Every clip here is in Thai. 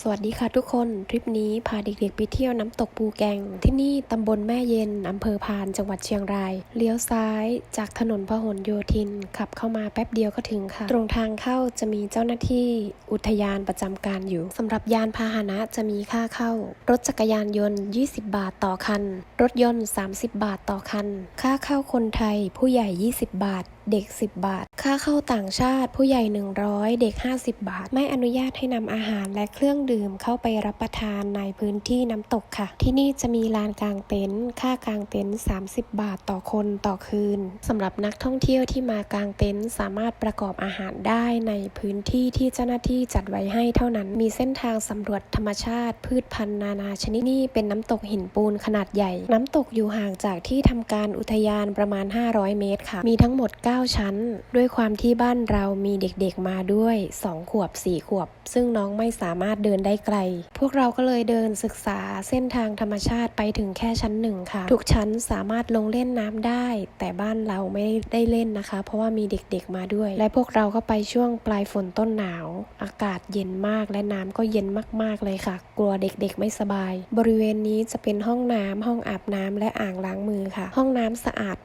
สวัสดีค่ะทุกคน ทริปนี้พาเด็กๆไปเที่ยวน้ำตกปูแกง ที่นี่ตำบลแม่เย็นอำเภอพานจังหวัดเชียงราย เลี้ยวซ้ายจากถนนพหลโยธิน ขับเข้ามาแป๊บเดียวก็ถึงค่ะ ตรงทางเข้าจะมีเจ้าหน้าที่อุทยานประจำการอยู่สำหรับยานพาหนะจะมีค่าเข้า รถจักรยานยนต์ 20 บาทต่อคัน รถยนต์ 30 บาทต่อคัน ค่าเข้าคนไทยผู้ใหญ่ 20 บาท เด็ก 10 บาท ค่าเข้าต่างชาติผู้ใหญ่ 100 เด็ก 50 บาท ไม่อนุญาตให้นำอาหารและเครื่องดื่มเข้าไปรับประทานในพื้นที่น้ำตกค่ะ ที่นี่จะมีลานกลางเต็นท์ค่ากลางเต็นท์30 บาทต่อคนต่อคืนสำหรับนักท่องเที่ยวที่มากลางเต็นท์สามารถประกอบอาหารได้ในพื้นที่ที่เจ้าหน้าที่จัดไว้ให้เท่านั้น มีเส้นทางสำรวจธรรมชาติ พืชพันธุ์นานาชนิดนี่เป็นน้ำตกหินปูนขนาดใหญ่ น้ำตกอยู่ห่างจากที่ทำการอุทยานประมาณ 500 เมตรค่ะ มีทั้งหมด 9ชั้น ด้วยความที่บ้านเรามีเด็กๆมาด้วย 2 ขวบ 4 ขวบ ซึ่งน้องไม่สามารถเดินได้ไกล พวกเราก็เลยเดินศึกษาเส้นทางธรรมชาติไปถึงแค่ชั้นหนึ่งค่ะ ทุกชั้นสามารถลงเล่นน้ำได้ แต่บ้านเราไม่ได้เล่นนะคะ เพราะว่ามีเด็กๆมาด้วย และพวกเราก็ไปช่วงปลายฝนต้นหนาว อากาศเย็นมากและน้ำก็เย็นมากๆเลยค่ะ กลัวเด็กๆไม่สบาย บริเวณนี้จะเป็นห้องน้ำห้องอาบน้ำและอ่างล้างมือค่ะ ห้องน้ำสะอาด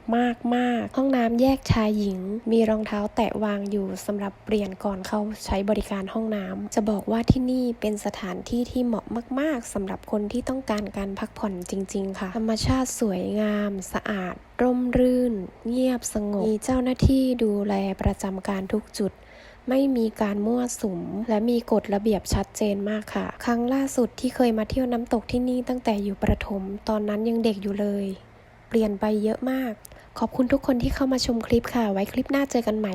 มากๆ ห้องน้ำแยกชายหญิง มีรองเท้าแตะวางอยู่สำหรับเปลี่ยนก่อนเข้าใช้บริการห้องน้ำจะบอกว่าที่นี่เป็นสถานที่ที่เหมาะมาก ๆสำหรับคนที่ต้องการการพักผ่อนจริง ๆ ค่ะ ธรรมชาติสวยงาม สะอาด ร่มรื่น เงียบสงบ มีเจ้าหน้าที่ดูแลประจำการทุกจุดไม่มีการมั่วสุม และมีกฎระเบียบชัดเจนมากค่ะ ครั้งล่าสุดที่เคยมาเที่ยวน้ำตกที่นี่ตั้งแต่อยู่ประถม ตอนนั้นยังเด็กอยู่เลย เปลี่ยนไปเยอะมาก ขอบคุณทุกคนที่เข้ามาชมคลิปค่ะ ไว้คลิปหน้าเจอกันใหม่